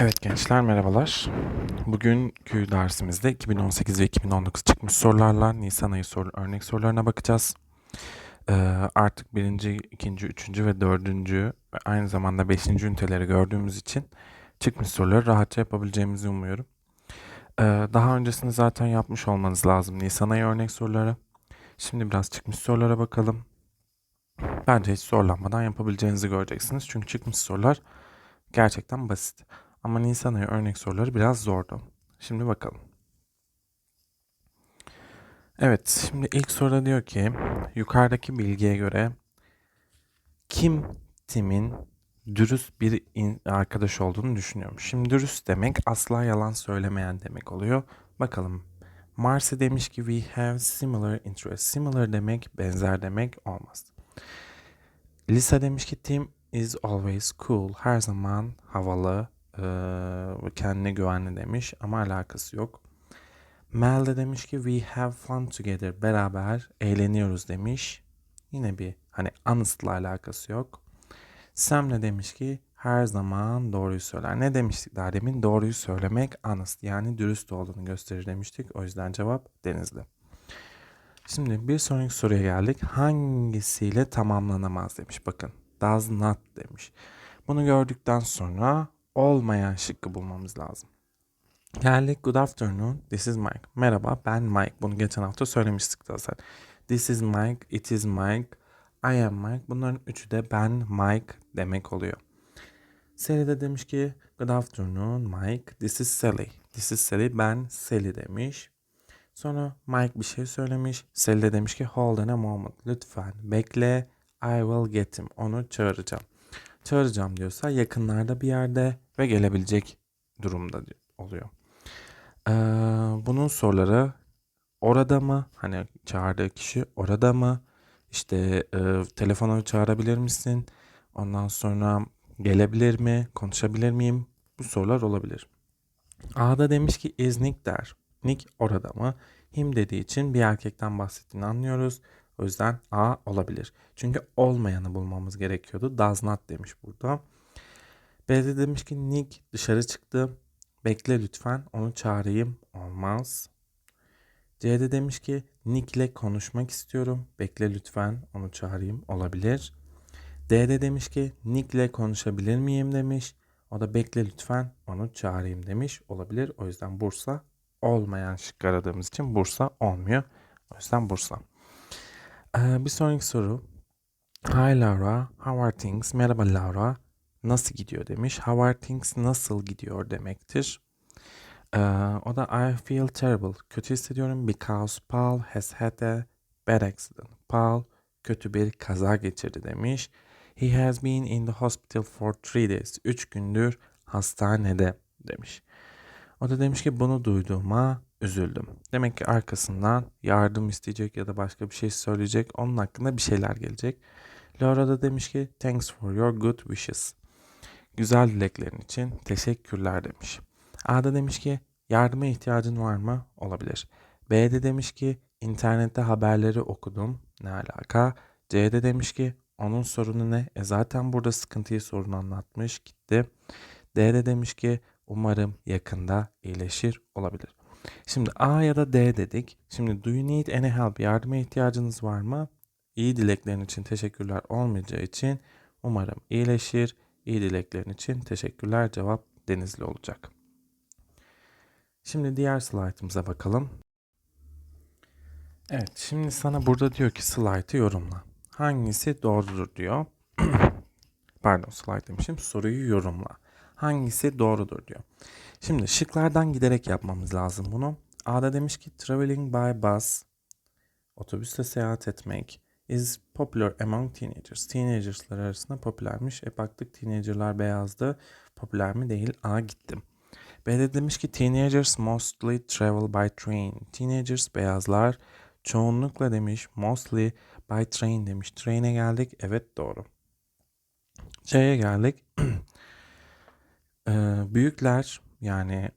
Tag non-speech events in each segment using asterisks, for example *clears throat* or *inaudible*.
Evet gençler merhabalar. Bugünkü dersimizde 2018 ve 2019 çıkmış sorularla Nisan ayı soru, örnek sorularına bakacağız. Ee, artık birinci, ikinci, üçüncü ve dördüncü ve aynı zamanda beşinci üniteleri gördüğümüz için çıkmış soruları rahatça yapabileceğimizi umuyorum. Ee, daha öncesinde zaten yapmış olmanız lazım Nisan ayı örnek soruları. Şimdi biraz çıkmış sorulara bakalım. Bence hiç zorlanmadan yapabileceğinizi göreceksiniz. Çünkü çıkmış sorular gerçekten basit. Ama Nisan ayı örnek soruları biraz zordu. Şimdi bakalım. Evet, şimdi ilk soruda diyor ki yukarıdaki bilgiye göre kim Tim'in dürüst bir arkadaş olduğunu düşünüyormuş. Şimdi dürüst demek asla yalan söylemeyen demek oluyor. Bakalım. Marcy demiş ki we have similar interests. Similar demek benzer demek olmaz. Lisa demiş ki Tim is always cool. Her zaman havalı ve kendine güvenli demiş ama alakası yok. Mel de demiş ki we have fun together. Beraber eğleniyoruz demiş. Yine bir hani honest'la alakası yok. Sam ne demiş ki her zaman doğruyu söyler. Ne demiştik daha demin? Doğruyu söylemek honest yani dürüst olduğunu gösterir demiştik. O yüzden cevap Denizli. Şimdi bir sonraki soruya geldik. Hangisiyle tamamlanamaz demiş. Bakın does not demiş. Bunu gördükten sonra olmayan şıkkı bulmamız lazım. Geldik. Good afternoon. This is Mike. Merhaba ben Mike. Bunu geçen hafta söylemiştik zaten. This is Mike. It is Mike. I am Mike. Bunların üçü de ben Mike demek oluyor. Sally de demiş ki Good afternoon Mike. This is Sally. This is Sally. Ben Sally demiş. Sonra Mike bir şey söylemiş. Sally de demiş ki hold on a moment. Lütfen bekle. I will get him. Onu çağıracağım. Çağıracağım diyorsa yakınlarda bir yerde ve gelebilecek durumda oluyor. Ee, bunun soruları orada mı? Hani çağırdığı kişi orada mı? İşte e, telefona çağırabilir misin? Ondan sonra gelebilir mi? Konuşabilir miyim? Bu sorular olabilir. A'da demiş ki is Nick der. Nick orada mı? Him dediği için bir erkekten bahsettiğini anlıyoruz. O yüzden A olabilir. Çünkü olmayanı bulmamız gerekiyordu. Does not demiş burada. B'de demiş ki Nick dışarı çıktı. Bekle lütfen onu çağırayım. Olmaz. C'de demiş ki Nick ile konuşmak istiyorum. Bekle lütfen onu çağırayım. Olabilir. D'de demiş ki Nick ile konuşabilir miyim demiş. O da bekle lütfen onu çağırayım demiş. Olabilir. O yüzden Bursa olmayan şık aradığımız için Bursa olmuyor. O yüzden Bursa. Ee, bir sonraki soru. Hi Laura, how are things? Merhaba Laura, nasıl gidiyor demiş. How are things nasıl gidiyor demektir. Ee, o da I feel terrible, kötü hissediyorum because Paul has had a bad accident. Paul kötü bir kaza geçirdi demiş. He has been in the hospital for three days. Üç gündür hastanede demiş. O da demiş ki bunu duyduğuma üzüldüm. Demek ki arkasından yardım isteyecek ya da başka bir şey söyleyecek. Onun hakkında bir şeyler gelecek. Laura da demiş ki thanks for your good wishes. Güzel dileklerin için teşekkürler demiş. A da demiş ki yardıma ihtiyacın var mı? Olabilir. B de demiş ki internette haberleri okudum. Ne alaka? C de demiş ki onun sorunu ne? E zaten burada sıkıntıyı sorunu anlatmış gitti. D de demiş ki umarım yakında iyileşir olabilir. Şimdi A ya da D dedik. Şimdi do you need any help? Yardıma ihtiyacınız var mı? İyi dileklerin için teşekkürler olmayacağı için umarım iyileşir. İyi dileklerin için teşekkürler. Cevap Denizli olacak. Şimdi diğer slaytımıza bakalım. Evet, şimdi sana burada diyor ki slaytı yorumla. Hangisi doğrudur diyor. *clears throat* Pardon, slayt demişim. Soruyu yorumla. Hangisi doğrudur diyor. Şimdi şıklardan giderek yapmamız lazım bunu. A'da demiş ki traveling by bus, otobüsle seyahat etmek is popular among teenagers. Teenagerslar arasında popülermiş. E baktık teenagerlar beyazdı. Popüler mi değil. A gittim. B'de demiş ki teenagers mostly travel by train. Teenagers beyazlar çoğunlukla demiş mostly by train demiş. Train'e geldik. Evet doğru. C'ye geldik. Büyükler yani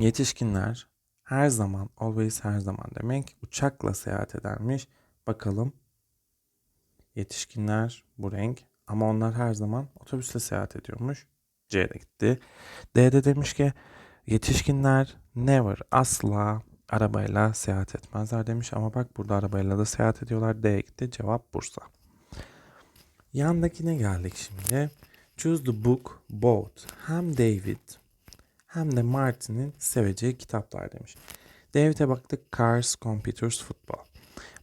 yetişkinler her zaman always her zaman demek uçakla seyahat edermiş. Bakalım yetişkinler bu renk ama onlar her zaman otobüsle seyahat ediyormuş. C'de gitti. D'de demiş ki yetişkinler never asla arabayla seyahat etmezler demiş ama bak burada arabayla da seyahat ediyorlar. D'ye gitti. Cevap Bursa. Yandakine geldik şimdi. Choose the book both. Hem David hem de Martin'in seveceği kitaplar demiş. David'e baktık Cars, Computers, Football.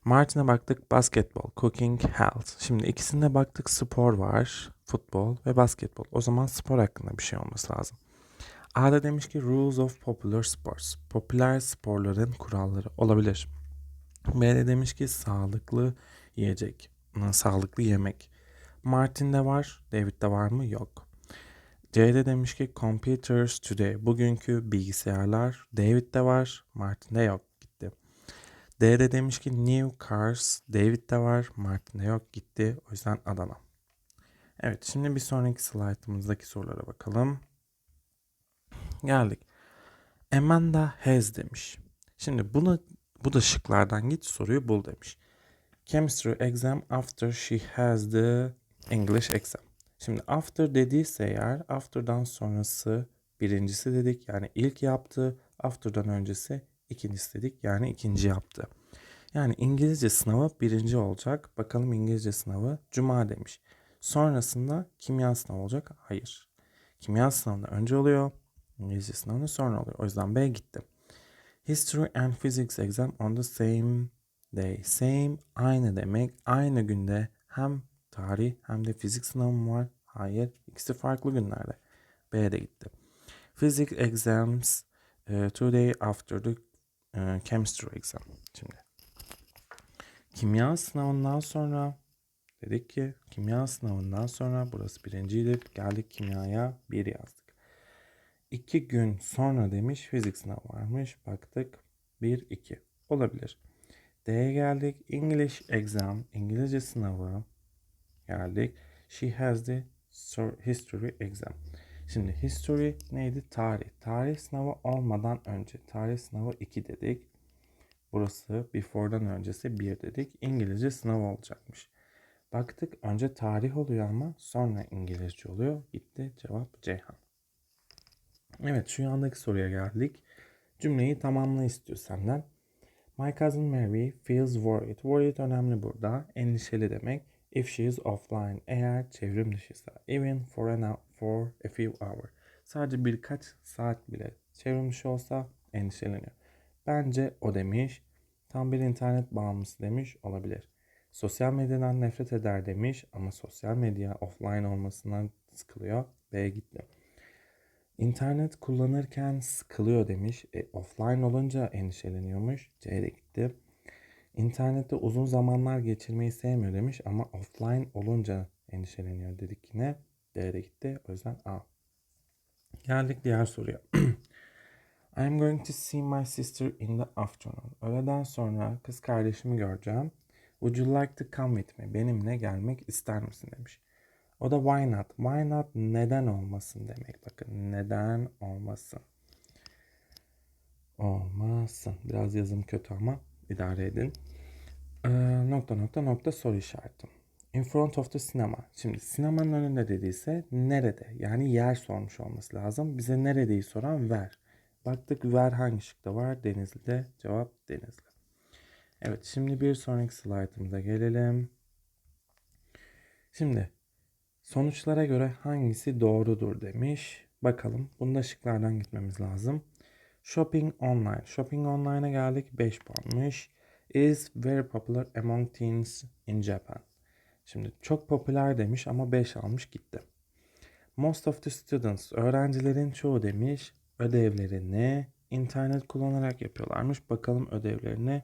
Martin'e baktık basketbol, cooking, health. Şimdi ikisinde baktık spor var, futbol ve basketbol. O zaman spor hakkında bir şey olması lazım. A'da demiş ki rules of popular sports. Popüler sporların kuralları olabilir. B'de demiş ki sağlıklı yiyecek, sağlıklı yemek. Martin'de var, David'de var mı? Yok. C'de demiş ki computers today. Bugünkü bilgisayarlar. David'de var, Martin'de yok. Gitti. D'de demiş ki new cars. David'de var, Martin'de yok. Gitti. O yüzden Adana. Evet şimdi bir sonraki slaytımızdaki sorulara bakalım. Geldik. Amanda has demiş. Şimdi bunu bu da şıklardan git soruyu bul demiş. Chemistry exam after she has the English exam. Şimdi after dediyse eğer after'dan sonrası birincisi dedik yani ilk yaptı. After'dan öncesi ikincisi dedik yani ikinci yaptı. Yani İngilizce sınavı birinci olacak. Bakalım İngilizce sınavı Cuma demiş. Sonrasında kimya sınavı olacak. Hayır. Kimya sınavında önce oluyor. İngilizce sınavında sonra oluyor. O yüzden B gitti. History and Physics exam on the same day. Same aynı demek. Aynı günde hem tarih hem de fizik sınavım var. Hayır. ikisi farklı günlerde. B de gitti. Physics exams uh, two after the uh, chemistry exam. Şimdi kimya sınavından sonra dedik ki kimya sınavından sonra burası birinciydi. Geldik kimyaya bir yazdık. İki gün sonra demiş fizik sınavı varmış. Baktık bir iki olabilir. D'ye geldik. English exam, İngilizce sınavı geldik. She has the history exam. Şimdi history neydi? Tarih. Tarih sınavı olmadan önce. Tarih sınavı 2 dedik. Burası before'dan öncesi 1 dedik. İngilizce sınav olacakmış. Baktık önce tarih oluyor ama sonra İngilizce oluyor. Gitti cevap Ceyhan. Evet şu yandaki soruya geldik. Cümleyi tamamla istiyor senden. My cousin Mary feels worried. Worried önemli burada. Endişeli demek. If she is offline. Eğer çevrim dışıysa. Even for, an, for a few hours. Sadece birkaç saat bile çevrim dışı olsa endişeleniyor. Bence o demiş. Tam bir internet bağımlısı demiş olabilir. Sosyal medyadan nefret eder demiş ama sosyal medya offline olmasından sıkılıyor. B gitti. İnternet kullanırken sıkılıyor demiş. E, offline olunca endişeleniyormuş. C de gitti. İnternette uzun zamanlar geçirmeyi sevmiyor demiş ama offline olunca endişeleniyor dedik yine. D de gitti. O yüzden A. Geldik diğer soruya. *clears throat* I'm going to see my sister in the afternoon. Öğleden sonra kız kardeşimi göreceğim. Would you like to come with me? Benimle gelmek ister misin demiş. O da why not? Why not neden olmasın demek. Bakın neden olmasın. Olmasın. Biraz yazım kötü ama idare edin. Ee, nokta nokta nokta soru işareti. In front of the cinema. Şimdi sinemanın önünde dediyse nerede? Yani yer sormuş olması lazım. Bize neredeyi soran ver. Baktık ver hangi şıkta var? Denizli'de. Cevap Denizli. Evet şimdi bir sonraki slaytımıza gelelim. Şimdi sonuçlara göre hangisi doğrudur demiş. Bakalım. Bunda şıklardan gitmemiz lazım. Shopping online. Shopping online'a geldik. 5 puanmış. Is very popular among teens in Japan. Şimdi çok popüler demiş ama 5 almış gitti. Most of the students. Öğrencilerin çoğu demiş. Ödevlerini internet kullanarak yapıyorlarmış. Bakalım ödevlerini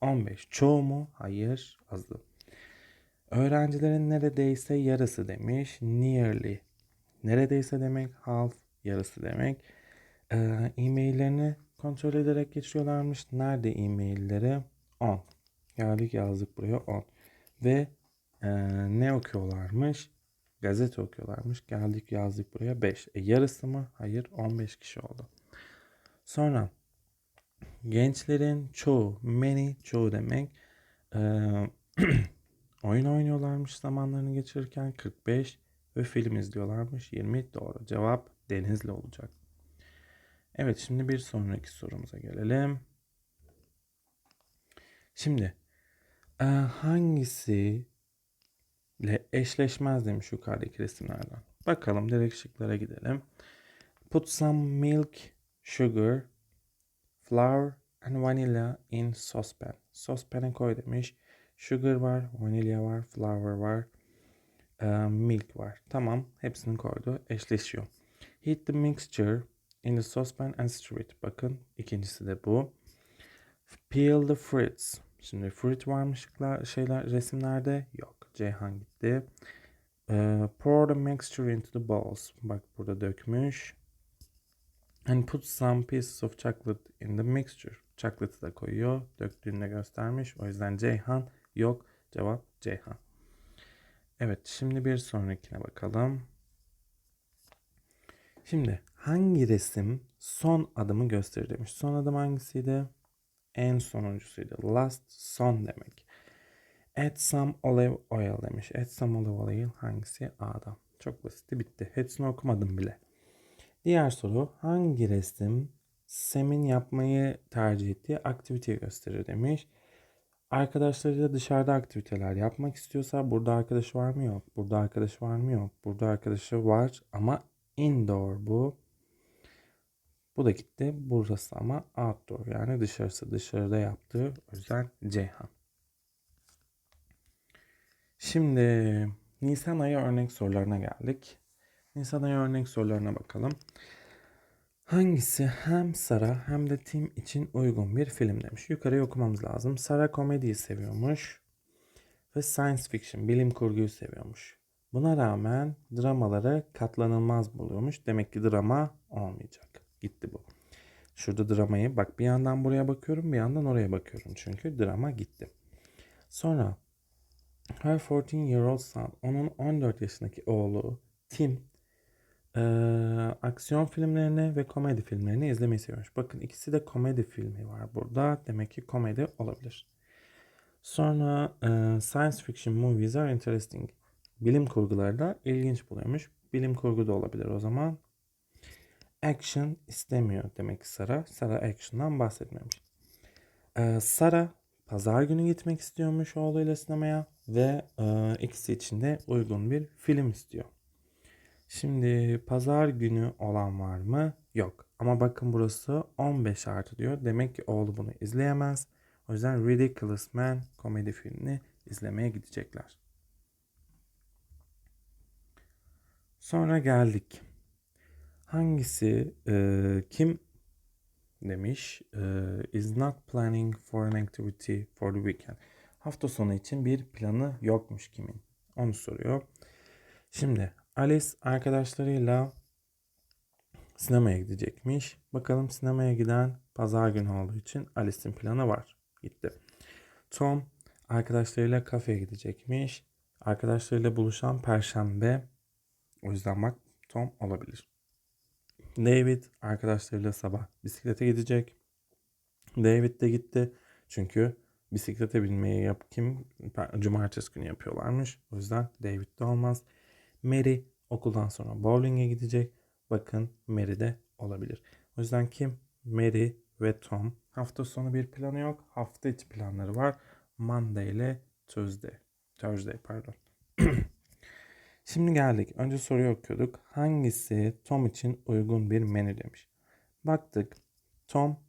15. Çoğu mu? Hayır. Azı. Öğrencilerin neredeyse yarısı demiş. Nearly. Neredeyse demek half. Yarısı demek. Ee, e-maillerini kontrol ederek geçiyorlarmış. Nerede e-mailleri? 10. Geldik yazdık buraya 10. Ve e, ne okuyorlarmış? Gazete okuyorlarmış. Geldik yazdık buraya 5. E, yarısı mı? Hayır 15 kişi oldu. Sonra gençlerin çoğu, many çoğu demek e, *clears throat* oyun oynuyorlarmış zamanlarını geçirirken 45 ve film izliyorlarmış. 20 doğru. Cevap Denizli olacak. Evet şimdi bir sonraki sorumuza gelelim. Şimdi e, hangisi ile eşleşmez demiş yukarıdaki resimlerden. Bakalım direkt şıklara gidelim. Put some milk, sugar, flour and vanilla in saucepan. Saucepan'e koy demiş. Sugar var, vanilya var, flour var, e, milk var. Tamam, hepsini koydu. Eşleşiyor. Heat the mixture in the saucepan and stir it. Bakın ikincisi de bu. Peel the fruits. Şimdi fruit varmış şeyler resimlerde yok. Ceyhan gitti. Uh, pour the mixture into the bowls. Bak burada dökmüş. And put some pieces of chocolate in the mixture. Chocolate'ı da koyuyor. Döktüğünde göstermiş. O yüzden Ceyhan yok. Cevap Ceyhan. Evet şimdi bir sonrakine bakalım. Şimdi hangi resim son adımı gösterir demiş. Son adım hangisiydi? En sonuncusuydu. Last son demek. Add some olive oil demiş. Add some olive oil hangisi? A'da. Çok basitti bitti. Hepsini okumadım bile. Diğer soru hangi resim Sem'in yapmayı tercih ettiği aktiviteyi gösterir demiş. Arkadaşlarıyla dışarıda aktiviteler yapmak istiyorsa burada arkadaşı var mı yok. Burada arkadaşı var mı yok. Burada arkadaşı var ama indoor bu. Bu da gitti. Burası ama outdoor yani dışarısı dışarıda yaptığı o yüzden Ceyhan. Şimdi Nisan ayı örnek sorularına geldik. Nisan ayı örnek sorularına bakalım. Hangisi hem Sara hem de Tim için uygun bir film demiş. Yukarıya okumamız lazım. Sara komediyi seviyormuş ve science fiction, bilim kurguyu seviyormuş. Buna rağmen dramaları katlanılmaz buluyormuş. Demek ki drama olmayacak. Gitti bu. Şurada dramayı bak bir yandan buraya bakıyorum bir yandan oraya bakıyorum. Çünkü drama gitti. Sonra her 14 year old son onun 14 yaşındaki oğlu Tim e, aksiyon filmlerini ve komedi filmlerini izlemeyi seviyormuş. Bakın ikisi de komedi filmi var burada. Demek ki komedi olabilir. Sonra e, science fiction movies are interesting. Bilim kurguları da ilginç buluyormuş. Bilim kurgu da olabilir o zaman. Action istemiyor demek ki Sara. Sara action'dan bahsetmemiş. Ee, Sara pazar günü gitmek istiyormuş oğluyla sinemaya ve e, ikisi için de uygun bir film istiyor. Şimdi pazar günü olan var mı? Yok. Ama bakın burası 15 artı diyor. Demek ki oğlu bunu izleyemez. O yüzden Ridiculous Man komedi filmini izlemeye gidecekler. Sonra geldik. Hangisi e, kim demiş e, is not planning for an activity for the weekend. Hafta sonu için bir planı yokmuş kimin? Onu soruyor. Şimdi Alice arkadaşlarıyla sinemaya gidecekmiş. Bakalım sinemaya giden pazar günü olduğu için Alice'in planı var. Gitti. Tom arkadaşlarıyla kafeye gidecekmiş. Arkadaşlarıyla buluşan perşembe. O yüzden bak Tom olabilir. David arkadaşlarıyla sabah bisiklete gidecek. David de gitti. Çünkü bisiklete binmeyi yap kim cumartesi günü yapıyorlarmış. O yüzden David de olmaz. Mary okuldan sonra bowling'e gidecek. Bakın Mary de olabilir. O yüzden kim? Mary ve Tom. Hafta sonu bir planı yok. Hafta içi planları var. Monday ile Tuesday. Thursday pardon. *clears throat* Şimdi geldik. Önce soruyu okuyorduk. Hangisi Tom için uygun bir menü demiş. Baktık. Tom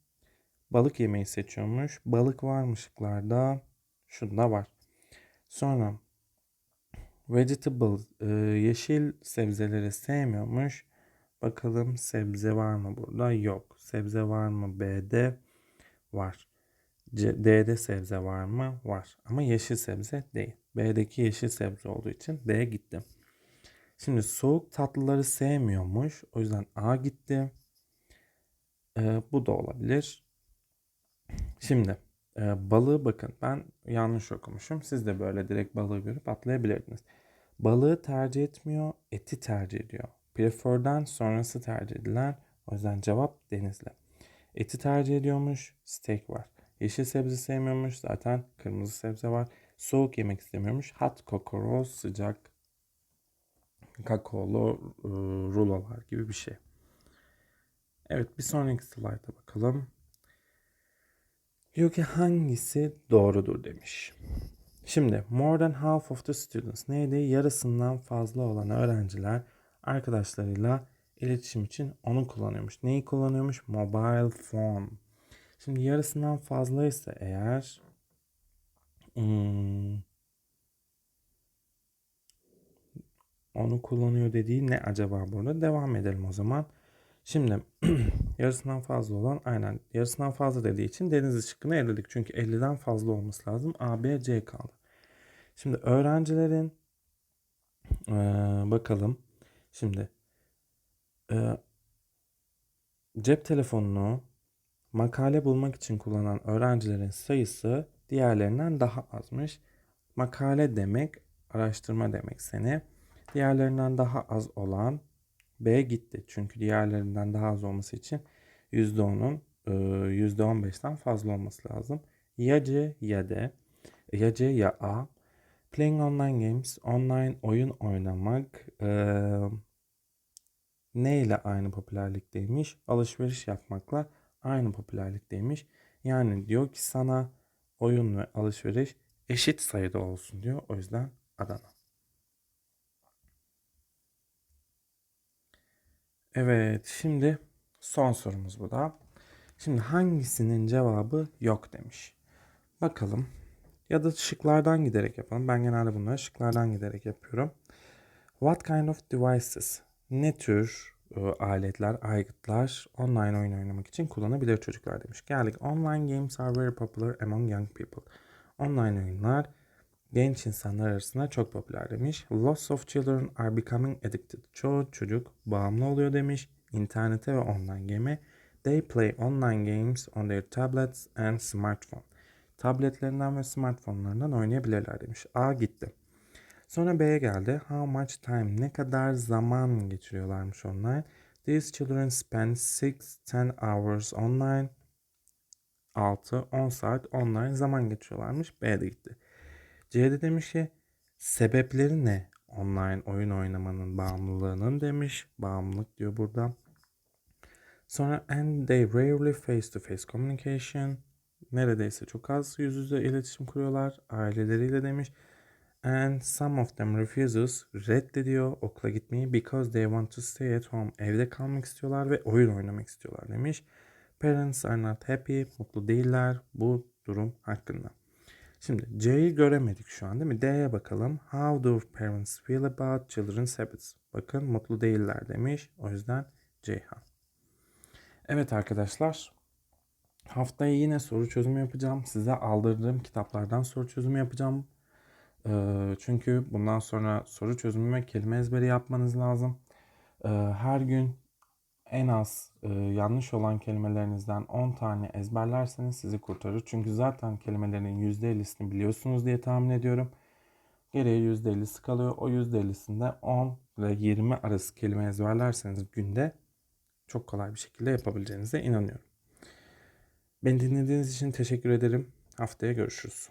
balık yemeyi seçiyormuş. Balık varmışlıklarda şunda var. Sonra vegetable e, yeşil sebzeleri sevmiyormuş. Bakalım sebze var mı burada? Yok. Sebze var mı B'de? Var. D'de sebze var mı? Var. Ama yeşil sebze değil. B'deki yeşil sebze olduğu için D gitti. Şimdi soğuk tatlıları sevmiyormuş. O yüzden A gitti. Ee, bu da olabilir. Şimdi e, balığı bakın ben yanlış okumuşum. Siz de böyle direkt balığı görüp atlayabilirdiniz. Balığı tercih etmiyor, eti tercih ediyor. Prefer'den sonrası tercih edilen. O yüzden cevap denizli. Eti tercih ediyormuş, steak var. Yeşil sebze sevmiyormuş, zaten kırmızı sebze var. Soğuk yemek istemiyormuş, hot kokoroz sıcak kakaolu e, rulolar gibi bir şey. Evet bir sonraki slayta bakalım. Diyor ki hangisi doğrudur demiş. Şimdi more than half of the students neydi? Yarısından fazla olan öğrenciler arkadaşlarıyla iletişim için onu kullanıyormuş. Neyi kullanıyormuş? Mobile phone. Şimdi yarısından fazlaysa eğer hmm, onu kullanıyor dediği ne acaba burada? Devam edelim o zaman. Şimdi *clears throat* yarısından fazla olan aynen yarısından fazla dediği için deniz şıkkını eledik. Çünkü 50'den fazla olması lazım. A, B, C kaldı. Şimdi öğrencilerin ee, bakalım. Şimdi ee, cep telefonunu makale bulmak için kullanan öğrencilerin sayısı diğerlerinden daha azmış. Makale demek, araştırma demek seni. Diğerlerinden daha az olan B gitti. Çünkü diğerlerinden daha az olması için %10'un %15'ten fazla olması lazım. Ya C ya D. Ya C ya A. Playing online games, online oyun oynamak e, ne ile aynı popülerlikteymiş? Alışveriş yapmakla aynı popülerlikteymiş. Yani diyor ki sana oyun ve alışveriş eşit sayıda olsun diyor. O yüzden Adana. Evet, şimdi son sorumuz bu da. Şimdi hangisinin cevabı yok demiş. Bakalım. Ya da şıklardan giderek yapalım. Ben genelde bunları şıklardan giderek yapıyorum. What kind of devices? Ne tür e, aletler, aygıtlar online oyun oynamak için kullanabilir çocuklar demiş. Geldik. Online games are very popular among young people. Online oyunlar genç insanlar arasında çok popüler demiş. Lots of children are becoming addicted. Çoğu çocuk bağımlı oluyor demiş. İnternete ve online game'e. They play online games on their tablets and smartphone. Tabletlerinden ve smartfonlarından oynayabilirler demiş. A gitti. Sonra B'ye geldi. How much time? Ne kadar zaman geçiriyorlarmış online? These children spend 6-10 hours online. 6-10 saat online zaman geçiriyorlarmış. B'de gitti. C'de demiş ki sebepleri ne? Online oyun oynamanın bağımlılığının demiş. Bağımlılık diyor burada. Sonra and they rarely face to face communication. Neredeyse çok az yüz yüze iletişim kuruyorlar aileleriyle demiş. And some of them refuses reddediyor okula gitmeyi because they want to stay at home. Evde kalmak istiyorlar ve oyun oynamak istiyorlar demiş. Parents are not happy. Mutlu değiller bu durum hakkında. Şimdi C'yi göremedik şu an değil mi? D'ye bakalım. How do parents feel about children's habits? Bakın mutlu değiller demiş. O yüzden Ceyhan. Evet arkadaşlar. Haftaya yine soru çözümü yapacağım. Size aldırdığım kitaplardan soru çözümü yapacağım. Ee, çünkü bundan sonra soru çözümü ve kelime ezberi yapmanız lazım. Ee, her gün en az e, yanlış olan kelimelerinizden 10 tane ezberlerseniz sizi kurtarır. Çünkü zaten kelimelerin %50'sini biliyorsunuz diye tahmin ediyorum. Geriye %50'si kalıyor. O %50'sinde 10 ve 20 arası kelime ezberlerseniz günde çok kolay bir şekilde yapabileceğinize inanıyorum. Beni dinlediğiniz için teşekkür ederim. Haftaya görüşürüz.